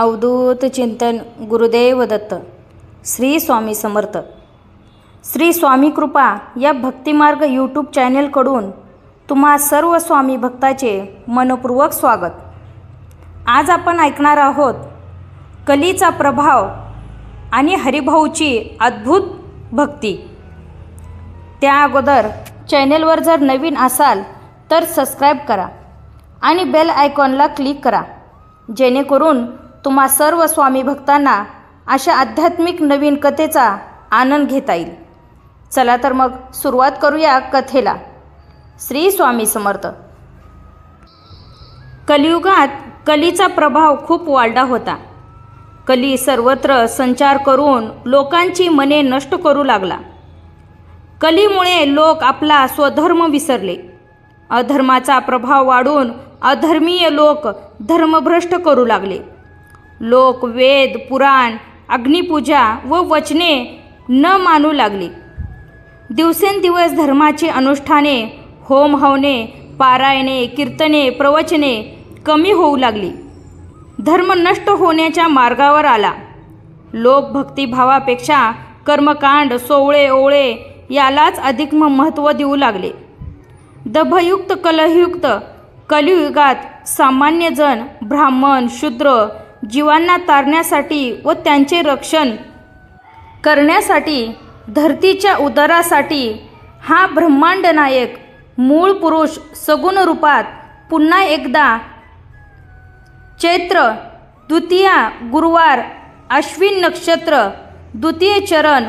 अवधूत चिंतन गुरुदेव दत्त श्री स्वामी समर्थ. श्री स्वामी कृपा या भक्तिमार्ग यूट्यूब चॅनेलकडून तुम्हा सर्व स्वामी भक्ताचे मनपूर्वक स्वागत. आज आपण ऐकणार आहोत कलीचा प्रभाव आणि हरिभाऊची अद्भुत भक्ती. त्या अगोदर चॅनेलवर जर नवीन असाल तर सबस्क्राईब करा आणि बेल आयकॉनला क्लिक करा जेणेकरून तुम्हा सर्व स्वामी भक्तांना अशा आध्यात्मिक नवीन कथेचा आनंद घेता येईल. चला तर मग सुरुवात करूया कथेला. श्री स्वामी समर्थ. कलियुगात कलीचा प्रभाव खूप वाढला होता. कली सर्वत्र संचार करून लोकांची मने नष्ट करू लागला. कलीमुळे लोक आपला स्वधर्म विसरले. अधर्माचा प्रभाव वाढून अधर्मीय लोक धर्मभ्रष्ट करू लागले. लोक वेद पुराण अग्निपूजा व वचने न मानू लागली. दिवसेंदिवस धर्माची अनुष्ठाने होम हवने पारायणे कीर्तने प्रवचने कमी होऊ लागली. धर्म नष्ट होण्याच्या मार्गावर आला. लोक भक्तिभावापेक्षा कर्मकांड सोवळे ओवळे यालाच अधिक म- महत्त्व देऊ लागले. दभयुक्त कलयुक्त कलियुगात सामान्यजन ब्राह्मण शूद्र जीवांना तारण्यासाठी व त्यांचे रक्षण करण्यासाठी धरतीच्या उदरासाठी हा ब्रह्मांड नायक मूळ पुरुष सगुण रूपात पुन्हा एकदा चैत्र द्वितीया गुरुवार अश्विन नक्षत्र द्वितीय चरण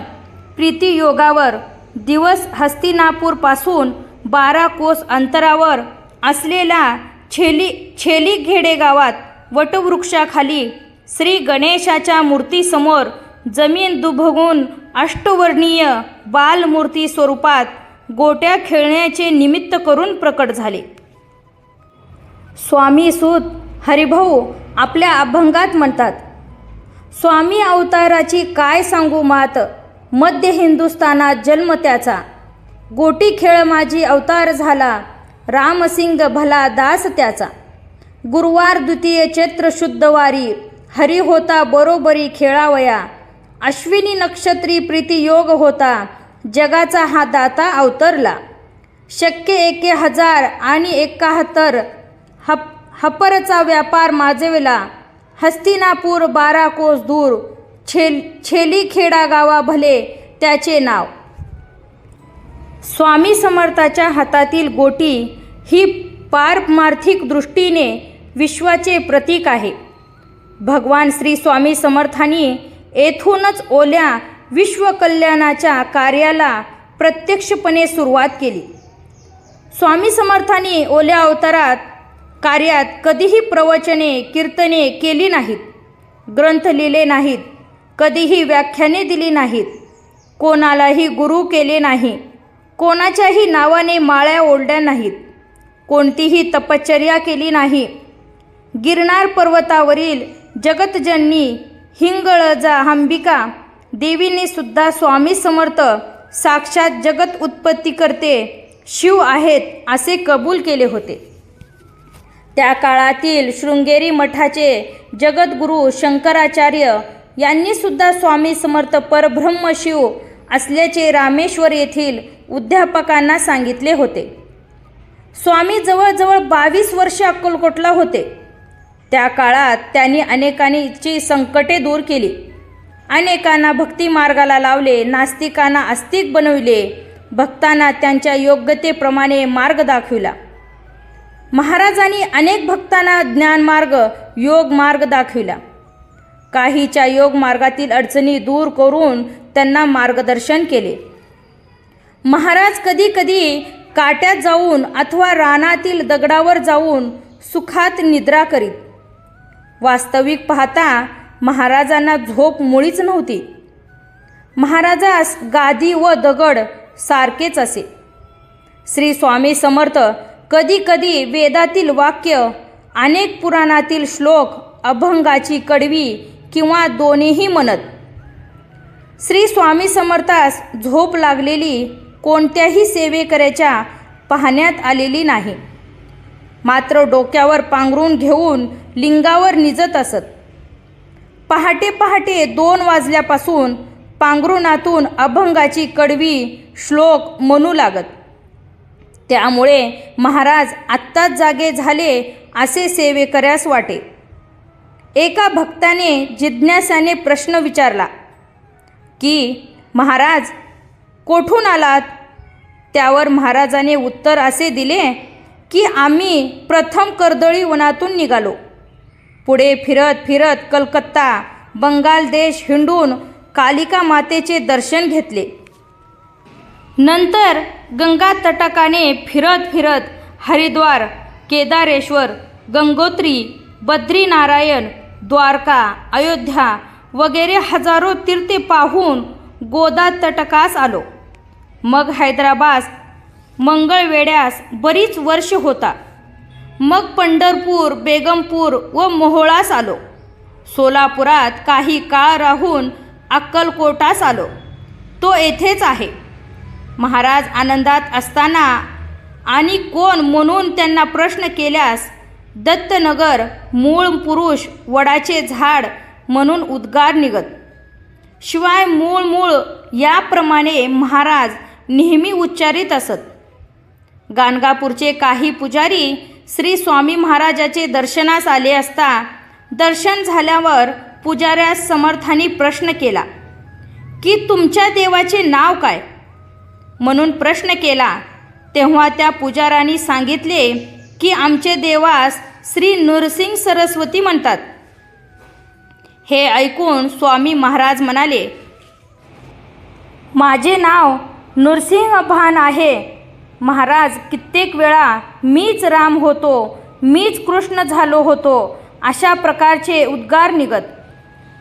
प्रीतियोगावर दिवस हस्तिनापूरपासून बारा कोस अंतरावर असलेल्या छेली छेलीघेडे गावात वटवृक्षाखाली श्री गणेशाच्या मूर्तीसमोर जमीन दुभगून अष्टवर्णीय बालमूर्ती स्वरूपात गोट्या खेळण्याचे निमित्त करून प्रकट झाले. स्वामी सूत हरिभाऊ आपल्या अभंगात म्हणतात स्वामी अवताराची काय सांगू मात? मध्य हिंदुस्थानात जन्म त्याचा. गोटी खेळ माझी अवतार झाला. रामसिंग भला दास त्याचा. गुरुवार द्वितीय चैत्र शुद्धवारी हरी होता बरोबरी खेळावया. अश्विनी नक्षत्री प्रीती योग होता. जगाचा हा दाता अवतरला. शक्य एके हजार आणि एकाहत्तर हप हपरचा व्यापार माजविला. हस्तिनापूर बारा कोस दूर. छेल छेलीखेडा गावा भले त्याचे नाव. स्वामी समर्थाच्या हातातील गोटी ही पारमार्थिक दृष्टीने विश्वाचे प्रतीक आहे. भगवान श्री स्वामी समर्थांनी येथूनच ओल्या विश्वकल्याणाच्या कार्याला प्रत्यक्षपणे सुरुवात केली. स्वामी समर्थांनी ओल्या अवतारात कार्यात कधीही प्रवचने कीर्तने केली नाहीत. ग्रंथ लिहिले नाहीत. कधीही व्याख्याने दिली नाहीत. कोणालाही गुरु केले नाही. कोणाच्याही नावाने माळ्या ओढल्या नाहीत. कोणतीही तपश्चर्या केली नाही. गिरनार पर्वतावरील जगतजननी हिंगळजा अंबिका देवीने सुद्धा स्वामी समर्थ साक्षात जगत उत्पत्ती करते शिव आहेत असे कबूल केले होते. त्या काळातील शृंगेरी मठाचे जगद्गुरू शंकराचार्य यांनी सुद्धा स्वामी समर्थ परब्रह्म शिव असल्याचे रामेश्वर येथील उद्यापकांना सांगितले होते. स्वामी जवळजवळ बावीस वर्षे अक्कलकोटला होते. त्या काळात त्यांनी अनेकांची संकटे दूर केली. अनेकांना भक्ती मार्गाला लावले नास्तिकांना आस्तिक बनविले भक्तांना त्यांच्या योग्यतेप्रमाणे मार्ग दाखविला. महाराजांनी अनेक भक्तांना ज्ञानमार्ग योग मार्ग दाखविला. काहीच्या योग मार्गातील अडचणी दूर करून त्यांना मार्गदर्शन केले. महाराज कधी कधी काट्यात जाऊन अथवा रानातील दगडावर जाऊन सुखात निद्रा करीत. वास्तविक पाहता महाराजांना झोप मुळीच नव्हती. महाराजास गादी व दगड सारखेच असे. श्री स्वामी समर्थ कधी कधी वेदातील वाक्य अनेक पुराणातील श्लोक अभंगाची कडवी किंवा दोन्हीही म्हणत. श्री स्वामी समर्थास झोप लागलेली कोणत्याही सेवेकऱ्याच्या पाहण्यात आलेली नाही. मात्र डोक्यावर पांघरून घेऊन लिंगावर निजत असत. पहाटे पहाटे दोन वाजल्यापासून पांघरुणातून अभंगाची कडवी श्लोक म्हणू लागत. त्यामुळे महाराज आत्ताच जागे झाले असे सेवेकऱ्यास वाटे. एका भक्ताने जिज्ञासाने प्रश्न विचारला की महाराज कोठून आलात? त्यावर महाराजाने उत्तर असे दिले की आम्ही प्रथम कर्दळी वनातून निघालो. पुढे फिरत फिरत कलकत्ता बंगाल देश हिंडून कालिका मातेचे दर्शन घेतले. नंतर गंगा तटकाने फिरत फिरत हरिद्वार केदारेश्वर गंगोत्री बद्रीनारायण द्वारका अयोध्या वगैरे हजारो तीर्थे पाहून गोदा तटकास आलो. मग हैदराबाद मंगळवेड्यास बरीच वर्ष होता. मग पंढरपूर बेगमपूर व मोहोळास आलो. सोलापुरात काही काळ राहून अक्कलकोटास आलो. तो येथेच आहे. महाराज आनंदात असताना आणि कोण म्हणून त्यांना प्रश्न केल्यास दत्तनगर मूळ पुरुष वडाचे झाड म्हणून उद्गार निघत. शिवाय मूळ मूळ याप्रमाणे महाराज नेहमी उच्चारित असत. गाणगापूरचे काही पुजारी श्री स्वामी महाराजाचे दर्शनास आले असता दर्शन झाल्यावर पुजाऱ्यास समर्थांनी प्रश्न केला की तुमच्या देवाचे नाव काय? म्हणून प्रश्न केला तेव्हा त्या पुजारांनी सांगितले की आमचे देवास श्री नृसिंग सरस्वती म्हणतात. हे ऐकून स्वामी महाराज म्हणाले माझे नाव नृसिंह भान आहे. महाराज कित्येक वेळा मीच राम होतो मीच कृष्ण झालो होतो अशा प्रकारचे उद्गार निघत.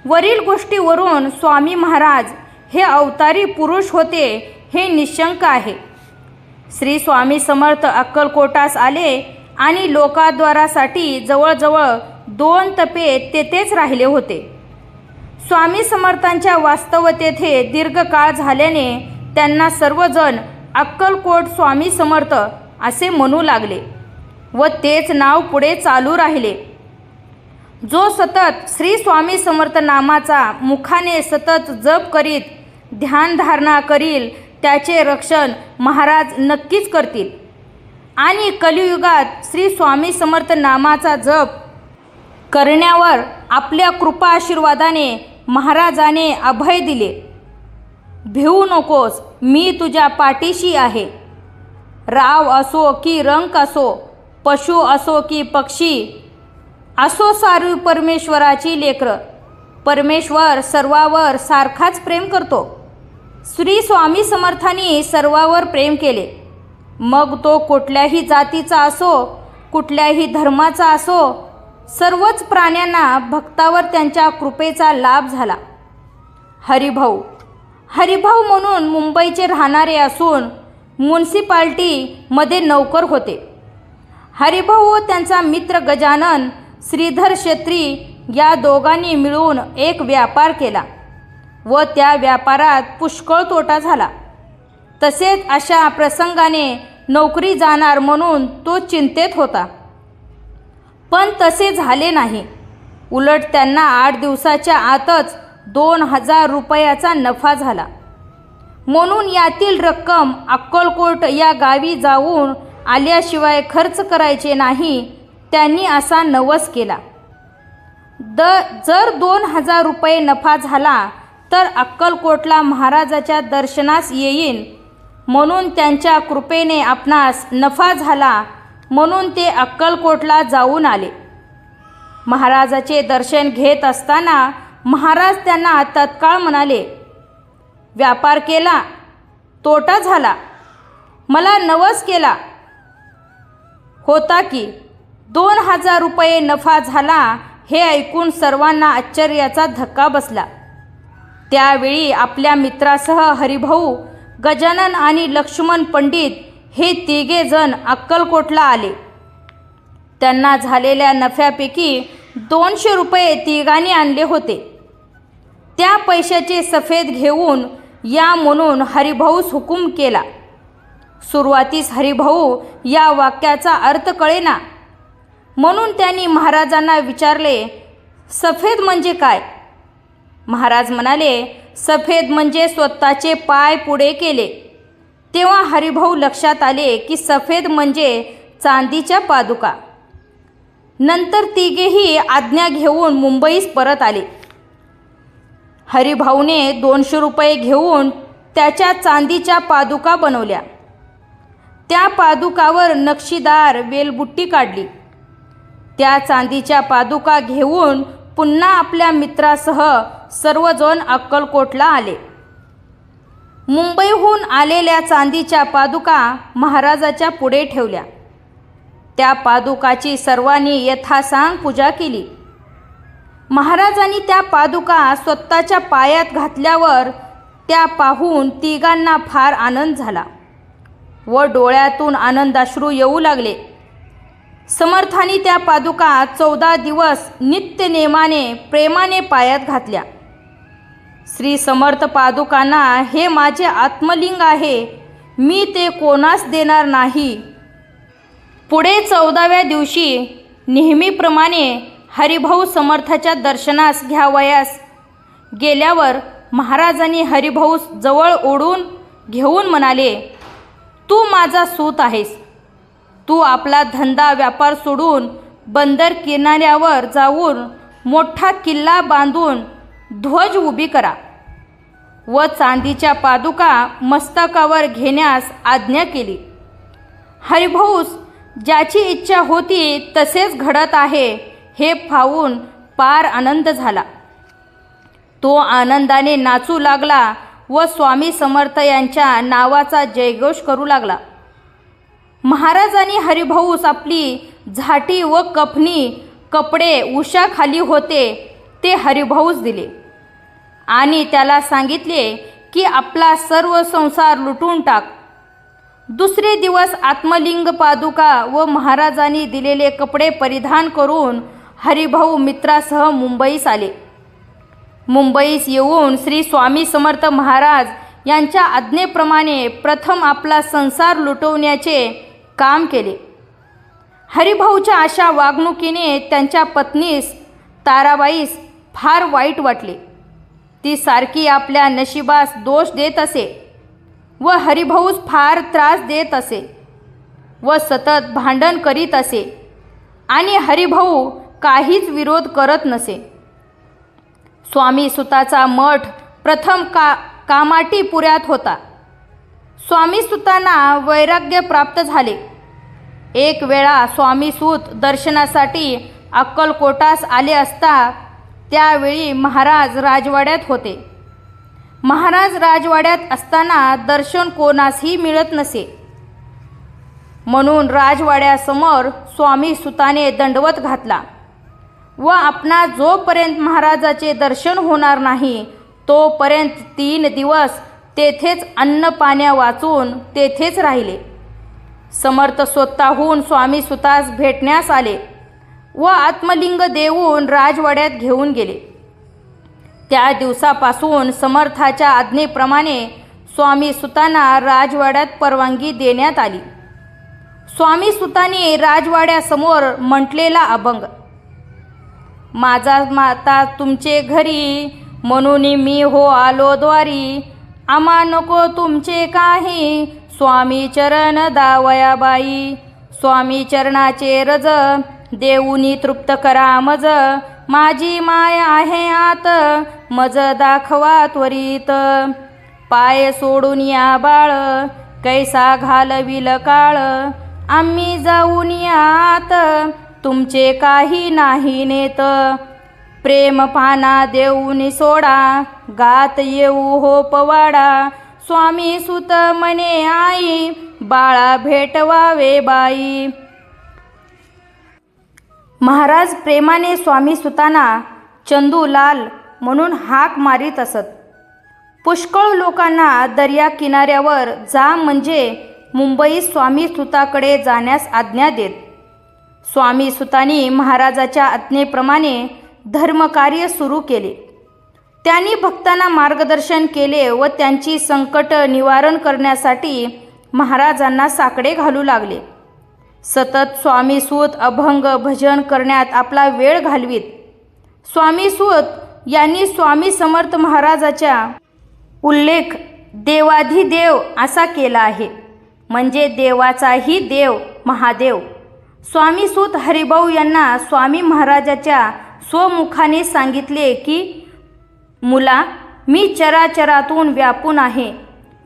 वरील गोष्टीवरून स्वामी महाराज हे अवतारी पुरुष होते हे निशंक आहे. श्री स्वामी समर्थ अक्कलकोटास आले आणि लोकाद्वारासाठी जवळजवळ दोन तपे तेथेच राहिले होते. स्वामी समर्थांच्या वास्तवतेथे दीर्घकाळ झाल्याने त्यांना सर्वजण अक्कलकोट स्वामी समर्थ असे म्हणू लागले व तेच नाव पुढे चालू राहिले. जो सतत श्री स्वामी समर्थ नामाचा मुखाने सतत जप करीत ध्यानधारणा करील त्याचे रक्षण महाराज नक्कीच करतील. आणि कलियुगात श्री स्वामी समर्थ नामाचा जप करण्यावर आपल्या कृपा आशीर्वादाने महाराजाने अभय दिले. भिवू नकोस मी तुझ्या पाठीशी आहे. राव असो की रंक असो पशु असो की पक्षी असो सारू परमेश्वराची लेकरं. परमेश्वर सर्वावर सारखाच प्रेम करतो. श्री स्वामी समर्थांनी सर्वावर प्रेम केले. मग तो कुठल्याही जातीचा असो कुठल्याही धर्माचा असो सर्वच प्राण्यांना भक्तावर त्यांच्या कृपेचा लाभ झाला. हरिभाऊ हरिभाऊ म्हणून मुंबईचे राहणारे असून म्युन्सिपाल्टीमध्ये नौकर होते. हरिभाऊ व त्यांचा मित्र गजानन श्रीधर शेत्री या दोघांनी मिळून एक व्यापार केला व त्या व्यापारात पुष्कळ तोटा झाला. तसेच अशा प्रसंगाने नोकरी जाणार म्हणून तो चिंतेत होता. पण तसे झाले नाही. उलट त्यांना आठ दिवसाच्या आतच दोन हजार रुपयाचा नफा झाला. म्हणून यातील रक्कम अक्कलकोट या गावी जाऊन आल्याशिवाय खर्च करायचे नाही त्यांनी असा नवस केला. द जर दोन हजार रुपये नफा झाला तर अक्कलकोटला महाराजाच्या दर्शनास येईन. म्हणून त्यांच्या कृपेने आपणास नफा झाला म्हणून ते अक्कलकोटला जाऊन आले. महाराजाचे दर्शन घेत असताना महाराज त्यांना तत्काळ म्हणाले व्यापार केला तोटा झाला. मला नवस केला. होता की दोन हजार रुपये नफा झाला हे ऐकून सर्वांना आश्चर्याचा धक्का बसला. त्यावेळी आपल्या मित्रासह हरिभाऊ गजानन आणि लक्ष्मण पंडित हे तिघे जण अक्कलकोटला आले. त्यांना झालेल्या नफ्यापैकी दोनशे रुपये तिघांनी आणले होते. त्या पैशाचे सफेद घेऊन या म्हणून हरिभाऊस हुकूम केला. सुरुवातीस हरिभाऊ या वाक्याचा अर्थ कळेना. म्हणून त्यांनी महाराजांना विचारले सफेद म्हणजे काय? महाराज म्हणाले सफेद म्हणजे स्वतःचे पाय पुढे केले. तेव्हा हरिभाऊ लक्षात आले की सफेद म्हणजे चांदीच्या पादुका. नंतर तिघेही आज्ञा घेऊन मुंबईस परत आले. हरिभाऊने दोनशे रुपये घेऊन त्याच्या चांदीच्या पादुका बनवल्या. त्या पादुकावर नक्षीदार वेलबुट्टी काढली. त्या चांदीच्या पादुका घेऊन पुन्हा आपल्या मित्रासह सर्वजण अक्कलकोटला आले. मुंबईहून आलेल्या चांदीच्या पादुका महाराजाच्या पुढे ठेवल्या. त्या पादुकाची सर्वांनी यथासांग पूजा केली. महाराजांनी त्या पादुका स्वतःच्या पायात घातल्यावर त्या पाहून तिघांना फार आनंद झाला व डोळ्यातून आनंदाश्रू येऊ लागले. समर्थाने त्या पादुका चौदा दिवस नित्य नेमाने प्रेमाने पायात घातल्या. श्री समर्थ पादुकांना हे माझे आत्मलिंग आहे मी ते कोणास देणार नाही पुढे चौदाव्या दिवशी नेहमीप्रमाणे हरिभाऊ समर्थाच्या दर्शनास घ्यावयास. गेल्यावर महाराजांनी हरिभाऊ जवळ ओढून घेऊन म्हणाले तू माझा सूत आहेस. तू आपला धंदा व्यापार सोडून बंदर किनाऱ्यावर जाऊन मोठा किल्ला बांधून ध्वज उभी करा व चांदीच्या पादुका मस्तकावर घेण्यास आज्ञा केली. हरिभाऊस ज्याची इच्छा होती तसेच घडत आहे. हे फावून पार आनंद झाला. तो आनंदाने नाचू लागला व स्वामी समर्थ यांच्या नावाचा जयघोष करू लागला. महाराजांनी हरिभाऊस आपली झाटी व कफनी कपडे उशाखाली होते ते हरिभाऊस दिले आणि त्याला सांगितले की आपला सर्व संसार लुटून टाक. दुसरे दिवस आत्मलिंग पादुका व महाराजांनी दिलेले कपडे परिधान करून हरिभाऊ मित्रासह मुंबईस आले. मुंबईस येऊन श्री स्वामी समर्थ महाराज यांच्या आज्ञेप्रमाणे प्रथम आपला संसार लुटवण्याचे काम केले. हरिभाऊच्या अशा वागणुकीने त्यांच्या पत्नीस ताराबाईस फार वाईट वाटले. ती सारखी आपल्या नशिबास दोष देत असे व हरिभाऊस फार त्रास देत असे व सतत भांडण करीत असे. आणि हरिभाऊ काहीच विरोध करत नसे. स्वामी सुताचा मठ प्रथम का कामाटीपुऱ्यात होता. स्वामी सुतांना वैराग्य प्राप्त झाले. एक वेळा स्वामी सूत दर्शनासाठी अक्कलकोटास आले असता त्यावेळी महाराज राजवाड्यात होते. महाराज राजवाड्यात असताना दर्शन कोणासही मिळत नसे. म्हणून राजवाड्यासमोर स्वामी सुताने दंडवत घातला. व आपणा जोपर्यंत महाराजाचे दर्शन होणार नाही तोपर्यंत तीन दिवस तेथेच अन्न पाण्या वाचून तेथेच राहिले. समर्थ स्वतःहून स्वामी सुतास भेटण्यास आले व आत्मलिंग देऊन राजवाड्यात घेऊन गेले. त्या दिवसापासून समर्थाच्या आज्ञेप्रमाणे स्वामी सुतांना राजवाड्यात परवानगी देण्यात आली. स्वामी सुतांनी राजवाड्यासमोर म्हटलेला अभंग माझा माता तुमचे घरी म्हणून मी हो आलो द्वारी. आम्हा नको तुमचे काही. स्वामी चरण दावयाबाई स्वामी चरणाचे रज देऊनी तृप्त करा मज. माझी माय आहे आत मज दाखवा त्वरित. पाय सोडून या बाळ कैसा घालविल काळ. आम्ही जाऊन या आत तुमचे काही नाही नेत. प्रेम पाना देऊन सोडा गात येऊ हो पवाडा स्वामी सुत मने आई बाळा भेटवावे बाई. महाराज प्रेमाने स्वामी सुताना चंदूलाल म्हणून हाक मारीत असत. पुष्कळ लोकांना दर्या किनाऱ्यावर जा म्हणजे मुंबई स्वामी सुताकडे जाण्यास आज्ञा देत. स्वामी सुतांनी महाराजाच्या आज्ञेप्रमाणे धर्मकार्य सुरू केले. त्यांनी भक्तांना मार्गदर्शन केले व त्यांची संकट निवारण करण्यासाठी महाराजांना साकडे घालू लागले. सतत स्वामी सूत अभंग भजन करण्यात आपला वेळ घालवीत. स्वामी सूत यांनी स्वामी समर्थ महाराजाच्या उल्लेख देवाधिदेव असा केला आहे. म्हणजे देवाचाही देव महादेव. स्वामी सूत हरिभाऊ यांना स्वामी महाराजाच्या स्वमुखाने सांगितले की मुला मी चराचरातून व्यापून आहे.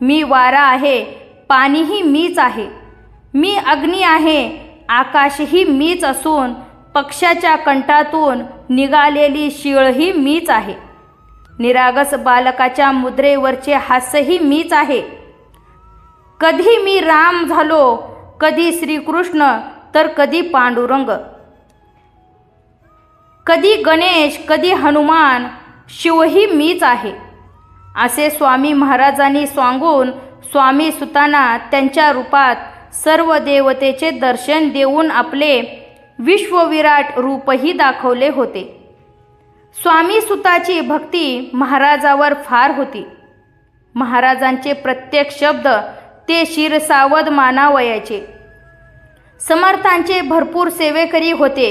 मी वारा आहे पाणीही मीच आहे. मी अग्नी आहे आकाशही मीच असून पक्षाच्या कंठातून निघालेली शिळही मीच आहे. निरागस बालकाच्या मुद्रेवरचे हास्यही मीच आहे. कधी मी राम झालो कधी श्रीकृष्ण तर कधी पांडुरंग कधी गणेश कधी हनुमान शिवही मीच आहे. असे स्वामी महाराजांनी सांगून स्वामी सुताना त्यांच्या रूपात सर्व देवतेचे दर्शन देऊन आपले विश्वविराट रूपही दाखवले होते. स्वामी सुताची भक्ती महाराजावर फार होती. महाराजांचे प्रत्येक शब्द ते शिरसावध मानावयाचे. समर्थांचे भरपूर सेवेकरी होते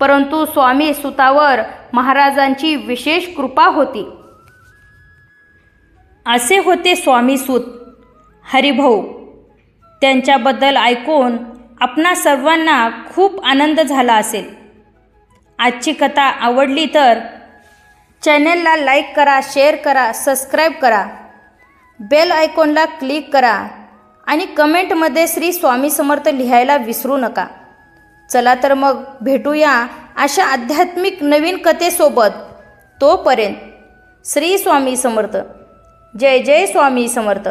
परंतु स्वामी सुतावर महाराजांची विशेष कृपा होती. असे होते स्वामी सूत. हरिभाऊ त्यांच्याबद्दल ऐकून आपणा सर्वांना खूप आनंद झाला असेल. आजची कथा आवडली तर चॅनेलला लाईक करा शेअर करा सबस्क्राईब करा. बेल आयकॉनला क्लिक करा. आणि कमेंटमध्ये श्री स्वामी समर्थ लिहायला विसरू नका. चला तर मग भेटूया अशा आध्यात्मिक नवीन कथेसोबत. तोपर्यंत श्री स्वामी समर्थ. जय जय स्वामी समर्थ.